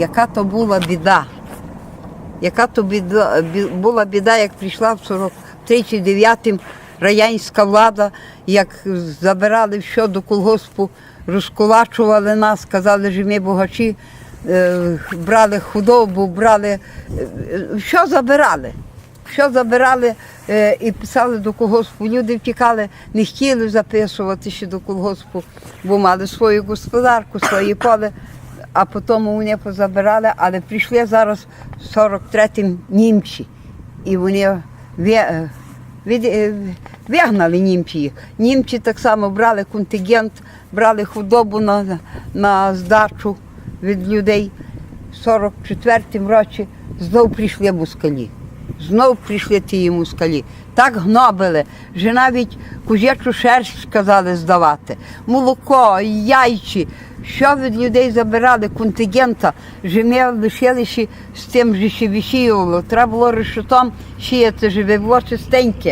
Яка то була біда? Яка то біда, була біда, як прийшла в 43-9 радянська влада, як забирали все до колгоспу, розкулачували нас, казали, що ми богачі, е, брали худобу, брали, е, е, що забирали. Що забирали е, і писали до колгоспу. Люди втікали, не хотіли записувати ще до колгоспу, бо мали свою господарку, своє поле, а потім вони позабирали, але прийшли зараз 43-м німці. І вони е, е, вигнали німці їх. Німці так само брали контингент, брали худобу на, на здачу від людей. В 44-му році знов прийшли москалі. Знов прийшли ті москалі. Так гнобили, що навіть кузячу шерсть сказали здавати. Молоко, яйці, що від людей забирали контингента, що ми лишилися з тим, що ще висіювало. Треба було решетом це живе, було чистеньке.